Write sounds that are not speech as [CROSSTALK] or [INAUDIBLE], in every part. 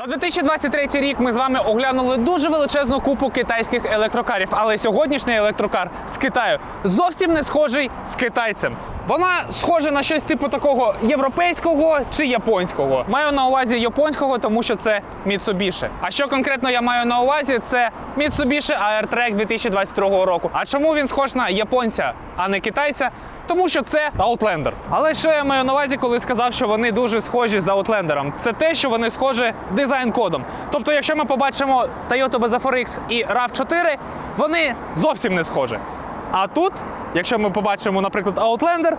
За 2023 рік ми з вами оглянули дуже величезну купу китайських електрокарів, але сьогоднішній електрокар з Китаю зовсім не схожий з китайцем. Вона схожа на щось типу такого європейського чи японського. Маю на увазі японського, тому що це Mitsubishi. А що конкретно я маю на увазі, це Mitsubishi AirTrack 2022 року. А чому він схож на японця, а не китайця? Тому що це Outlander. Але що я маю на увазі, коли сказав, що вони дуже схожі з Outlander? Це те, що вони схожі дизайн-кодом. Тобто, якщо ми побачимо Toyota BZ4 X і RAV4, вони зовсім не схожі. А тут, якщо ми побачимо, наприклад, Outlander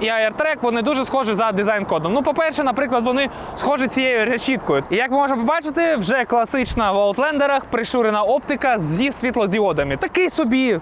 і AirTrack, вони дуже схожі за дизайн-кодом. Ну, по-перше, наприклад, вони схожі цією решіткою. І як ми можемо побачити, вже класична в Outlanderах пришурена оптика зі світлодіодами. Такий собі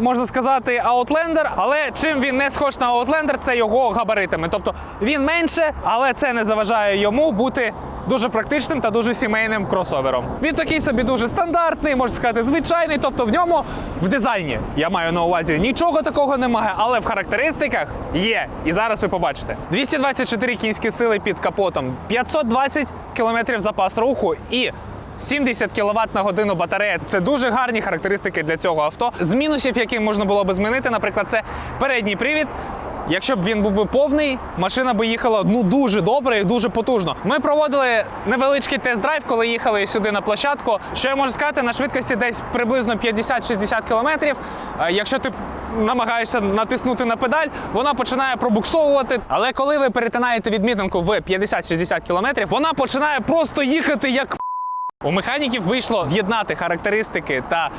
можна сказати, Outlander, але чим він не схож на Outlander, це його габаритами. Тобто він менше, але це не заважає йому бути дуже практичним та дуже сімейним кросовером. Він такий собі дуже стандартний, можна сказати, звичайний. Тобто в ньому в дизайні я маю на увазі нічого такого немає, але в характеристиках є. І зараз ви побачите: 224 кінські сили під капотом, 520 км запас руху і 70 кВт на годину батарея це дуже гарні характеристики для цього авто. З мінусів, які можна було би змінити, наприклад, це передній привід. Якщо б він був би повний, машина би їхала ну дуже добре і дуже потужно. Ми проводили невеличкий тест-драйв, коли їхали сюди на площадку. Що я можу сказати, на швидкості десь приблизно 50-60 км. Якщо ти намагаєшся натиснути на педаль, вона починає пробуксовувати. Але коли ви перетинаєте відмітинку в 50-60 км, вона починає просто їхати як у механіків вийшло з'єднати характеристики та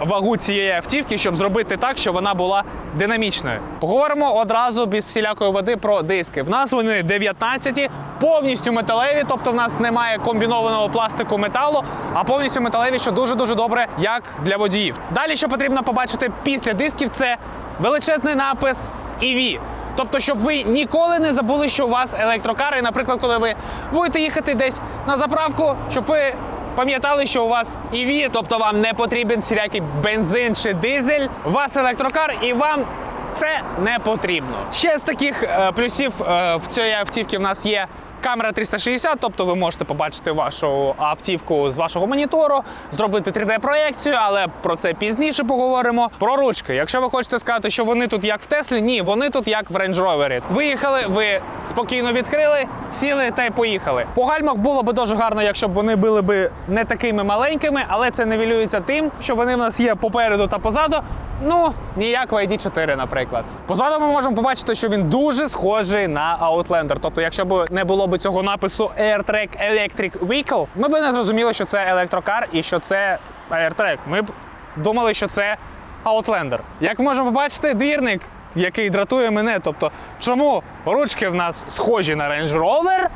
вагу цієї автівки, щоб зробити так, щоб вона була динамічною. Поговоримо одразу без всілякої води про диски. В нас вони 19, повністю металеві, тобто в нас немає комбінованого пластику металу, а повністю металеві, що дуже дуже добре, як для водіїв. Далі, що потрібно побачити після дисків, це величезний напис EV. Тобто, щоб ви ніколи не забули, що у вас електрокар, і, наприклад, коли ви будете їхати десь на заправку, щоб ви пам'ятали, що у вас EV, тобто вам не потрібен всілякий бензин чи дизель, у вас електрокар і вам це не потрібно. Ще з таких е, плюсів е, в цій автівки в нас є. Камера 360, тобто ви можете побачити вашу автівку з вашого монітору, зробити 3D-проекцію, але про це пізніше поговоримо. Про ручки. Якщо ви хочете сказати, що вони тут як в Теслі, ні, вони тут як в Range Rover. Виїхали, ви спокійно відкрили, сіли та й поїхали. По гальмах було б дуже гарно, якщо б вони були б не такими маленькими, але це невілюється тим, що вони в нас є попереду та позаду. Ну, ніяк в ID4, наприклад. Позаду ми можемо побачити, що він дуже схожий на Outlander. Тобто, якщо б не було б цього напису AirTrack Electric Vehicle, ми б не зрозуміли, що це електрокар і що це AirTrack. Ми б думали, що це Outlander. Як ми можемо побачити, двірник, який дратує мене. Тобто, чому ручки в нас схожі на Range Rover,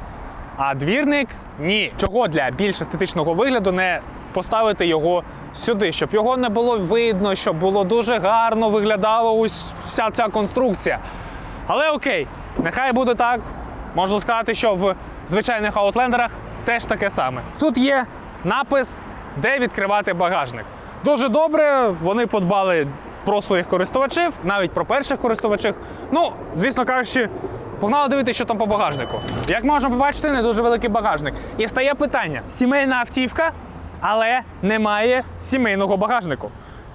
а двірник ні. Чого для більш естетичного вигляду не поставити його сюди, щоб його не було видно, щоб було дуже гарно виглядала ось вся ця конструкція. Але окей, нехай буде так. Можу сказати, що в звичайних аутлендерах теж таке саме. Тут є напис, де відкривати багажник. Дуже добре, вони подбали про своїх користувачів, навіть про перших користувачів. Ну, звісно кажучи, погнали дивитися, що там по багажнику. Як можна побачити, не дуже великий багажник. І стає питання: сімейна автівка, але немає сімейного багажнику.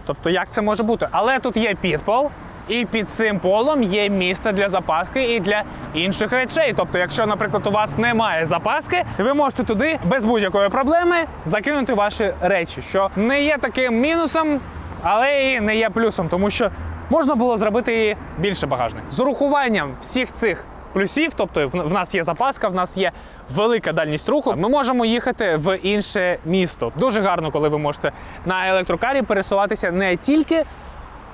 Тобто, як це може бути? Але тут є підпол, і під цим полом є місце для запаски і для інших речей. Тобто, якщо, наприклад, у вас немає запаски, ви можете туди без будь-якої проблеми закинути ваші речі, що не є таким мінусом, але і не є плюсом, тому що можна було зробити її більше багажник. З урахуванням всіх цих плюсів, тобто в нас є запаска, в нас є велика дальність руху. Ми можемо їхати в інше місто. Дуже гарно, коли ви можете на електрокарі пересуватися не тільки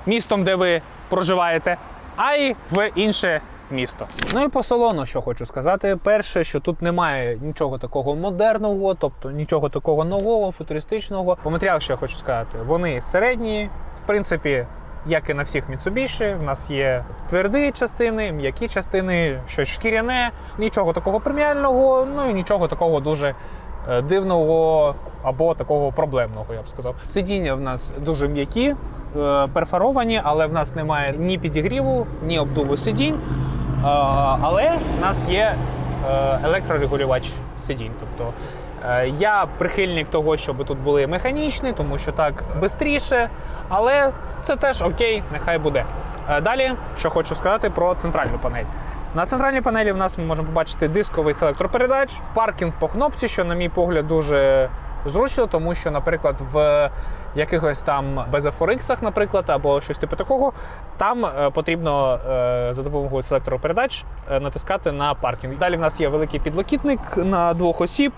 містом, де ви проживаєте, а й в інше місто. Ну і по салону, що хочу сказати. Перше, що тут немає нічого такого модерного, тобто нічого такого нового, футуристичного. По матеріалах, що я хочу сказати, вони середні, в принципі. Як і на всіх Mitsubishi, в нас є тверді частини, м'які частини, щось шкіряне, нічого такого преміального, ну і нічого такого дуже е, дивного або такого проблемного, я б сказав. Сидіння в нас дуже м'які, е, перфоровані, але в нас немає ні підігріву, ні обдуву сидінь. Е, Але в нас є електрорегулювач сидінь. Тобто Я прихильник того, щоб тут були механічні, тому що так швидше, але це теж окей, нехай буде. Е, Далі, що хочу сказати про центральну панель. На центральній панелі в нас ми можемо побачити дисковий селектор передач, паркінг по кнопці, що, на мій погляд, дуже зручно, тому що, наприклад, в якихось там безафориксах, наприклад, або щось типу такого, там е, потрібно е, за допомогою селектору передач е, натискати на паркінг. Далі в нас є великий підлокітник на двох осіб.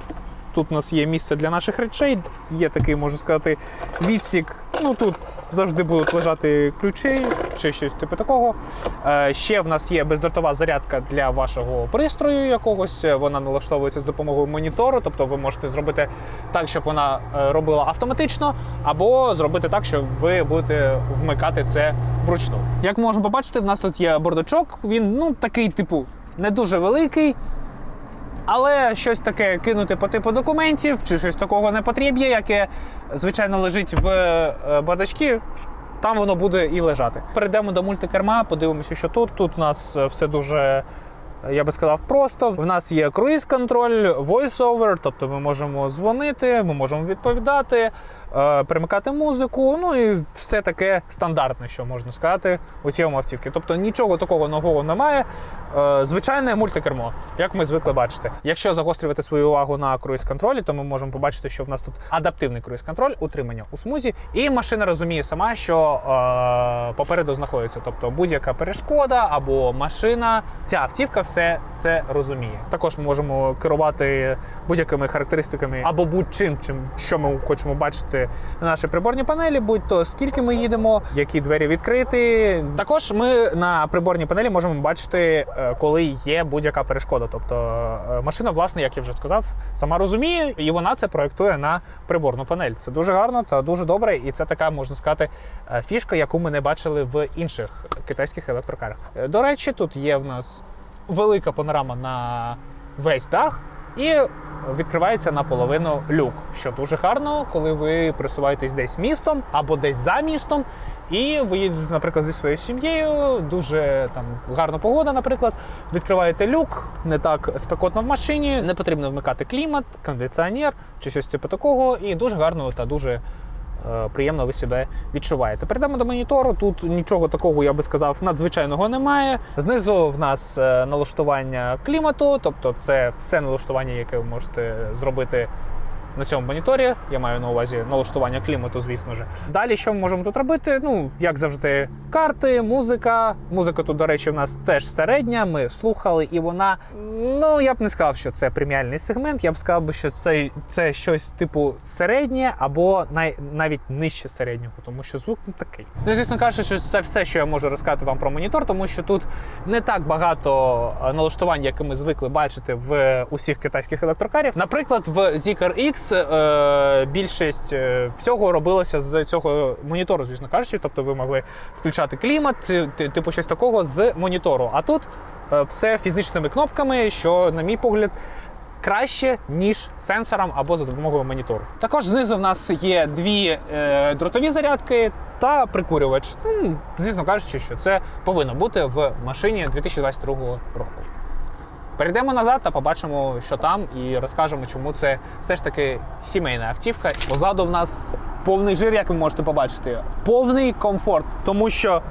Тут у нас є місце для наших речей, є такий, можу сказати, відсік. Ну тут завжди будуть лежати ключі чи щось типу такого. Е, ще в нас є бездротова зарядка для вашого пристрою якогось. Вона налаштовується з допомогою монітору, тобто ви можете зробити так, щоб вона е, робила автоматично, або зробити так, щоб ви будете вмикати це вручну. Як можемо побачити, в нас тут є бордочок. Він ну такий, типу, не дуже великий. Але щось таке кинути по типу документів чи щось такого не потрібне, яке звичайно лежить в е, бардачки, там воно буде і лежати. Перейдемо до мультикерма, подивимося, що тут. Тут у нас е, все дуже. Я би сказав, просто в нас є круїз-контроль, voice-over, тобто ми можемо дзвонити, ми можемо відповідати, е, перемикати музику. Ну і все таке стандартне, що можна сказати у цьому автівці. Тобто нічого такого нового немає. Е, звичайне мультикермо, як ми звикли бачити. Якщо загострювати свою увагу на круїз-контролі, то ми можемо побачити, що в нас тут адаптивний круїз-контроль, утримання у смузі, і машина розуміє сама, що е, попереду знаходиться. Тобто будь-яка перешкода або машина, ця автівка все це розуміє. Також ми можемо керувати будь-якими характеристиками або будь-чим, чим що ми хочемо бачити на нашій приборній панелі, будь то скільки ми їдемо, які двері відкриті. Також ми на приборній панелі можемо бачити, е, коли є будь-яка перешкода. Тобто е, машина, власне, як я вже сказав, сама розуміє, і вона це проєктує на приборну панель. Це дуже гарно та дуже добре, і це така можна сказати е, фішка, яку ми не бачили в інших китайських електрокарах. До речі, тут є в нас велика панорама на весь дах. І відкривається наполовину люк, що дуже гарно, коли ви присуваєтесь десь містом або десь за містом, і ви їдете, наприклад, зі своєю сім'єю, дуже там гарна погода, наприклад, відкриваєте люк, не так спекотно в машині, не потрібно вмикати клімат, кондиціонер чи щось типу такого, і дуже гарно та дуже приємно ви себе відчуваєте. Перейдемо до монітору. Тут нічого такого, я би сказав, надзвичайного немає. Знизу в нас е, налаштування клімату, тобто це все налаштування, яке ви можете зробити. На цьому моніторі я маю на увазі налаштування клімату, звісно ж. Далі що ми можемо тут робити? Ну, як завжди, карти, музика. Музика тут, до речі, в нас теж середня. Ми слухали, і вона. Ну я б не сказав, що це преміальний сегмент. Я б сказав, що це, це щось типу середнє або най, навіть нижче середнього, тому що звук не такий. Ну, звісно кажучи, що це все, що я можу розказати вам про монітор, тому що тут не так багато е, налаштувань, які ми звикли бачити в усіх китайських електрокарів. Наприклад, в Zeekr X е, більшість е, всього робилося з цього монітору, звісно кажучи. Тобто ви могли включати клімат, типу щось такого з монітору. А тут е, все фізичними кнопками, що, на мій погляд, краще, ніж сенсором або за допомогою монітору. Також знизу в нас є дві е, дротові зарядки та прикурювач. Ну, звісно кажучи, що це повинно бути в машині 2022 року. Перейдемо назад та побачимо, що там, і розкажемо, чому це все ж таки сімейна автівка. Позаду в нас повний жир, як ви можете побачити, повний комфорт, тому що.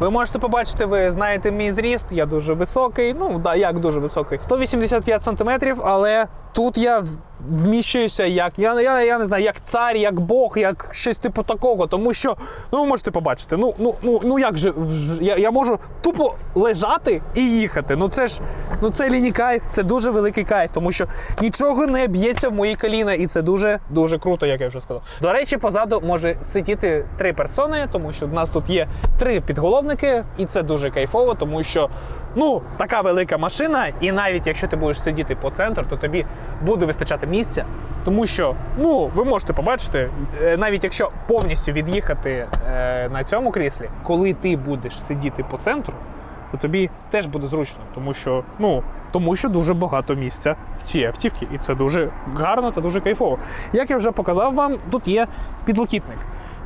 Ви можете побачити, ви знаєте мій зріст, я дуже високий. Ну, да, як дуже високий. 185 сантиметрів, але тут я вміщуюся як. Я, я, я не знаю, як цар, як Бог, як щось типу такого. Тому що, ну ви можете побачити, ну, ну, ну, ну як же я, я можу тупо лежати і їхати. Ну це ж ну це ліній кайф, це дуже великий кайф, тому що нічого не б'ється в мої коліна, і це дуже дуже круто, як я вже сказав. До речі, позаду може сидіти три персони, тому що в нас тут є три підголовники, і це дуже кайфово, тому що ну така велика машина, і навіть якщо ти будеш сидіти по центру, то тобі буде вистачати місця, тому що ну ви можете побачити, е, навіть якщо повністю від'їхати е, на цьому кріслі, коли ти будеш сидіти по центру то тобі теж буде зручно, тому що ну тому що дуже багато місця в цій автівці, і це дуже гарно та дуже кайфово. Як я вже показав вам, тут є підлокітник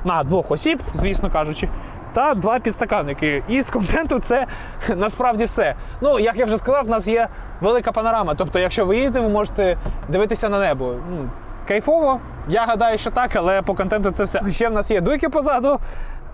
на двох осіб, звісно кажучи. Та два підстаканники. І з контенту це [LAUGHS] насправді все. Ну, як я вже сказав, в нас є велика панорама. Тобто, якщо ви їдете, ви можете дивитися на небо. Кайфово, я гадаю, що так, але по контенту це все. [LAUGHS] Ще в нас є дуйки позаду.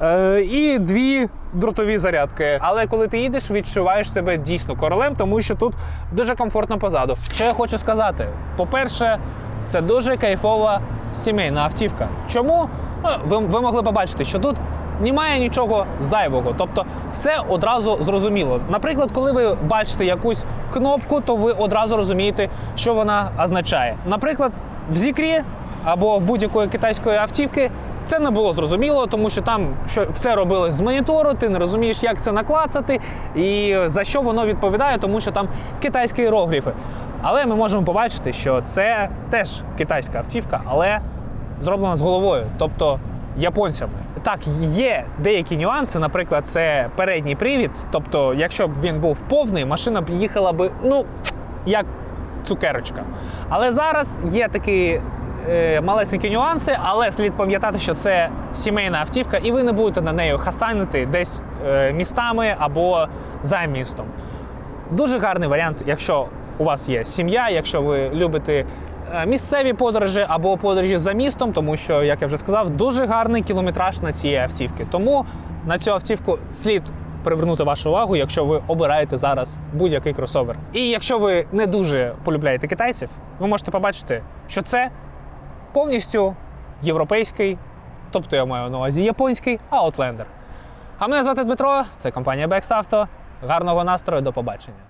Е, і дві дротові зарядки. Але коли ти їдеш, відчуваєш себе дійсно королем, тому що тут дуже комфортно позаду. Що я хочу сказати? По-перше, це дуже кайфова сімейна автівка. Чому? Ну, ви, ви могли побачити, що тут немає нічого зайвого, тобто все одразу зрозуміло. Наприклад, коли ви бачите якусь кнопку, то ви одразу розумієте, що вона означає. Наприклад, в зікрі або в будь-якої китайської автівки. Це не було зрозуміло, тому що там що все робилось з монітору, ти не розумієш, як це наклацати і за що воно відповідає, тому що там китайські іерогліфи. Але ми можемо побачити, що це теж китайська автівка, але зроблена з головою, тобто японцями. Так, є деякі нюанси, наприклад, це передній привід. Тобто, якщо б він був повний, машина б їхала би, ну, як цукерочка. Але зараз є такі е, малесенькі нюанси, але слід пам'ятати, що це сімейна автівка, і ви не будете на неї хасанити десь е, містами або за містом. Дуже гарний варіант, якщо у вас є сім'я, якщо ви любите місцеві подорожі або подорожі за містом, тому що, як я вже сказав, дуже гарний кілометраж на цієї автівки. Тому на цю автівку слід привернути вашу увагу, якщо ви обираєте зараз будь-який кросовер. І якщо ви не дуже полюбляєте китайців, ви можете побачити, що це повністю європейський, тобто я маю на увазі японський Outlander. А мене звати Дмитро, це компанія Bex Auto. Гарного настрою, до побачення.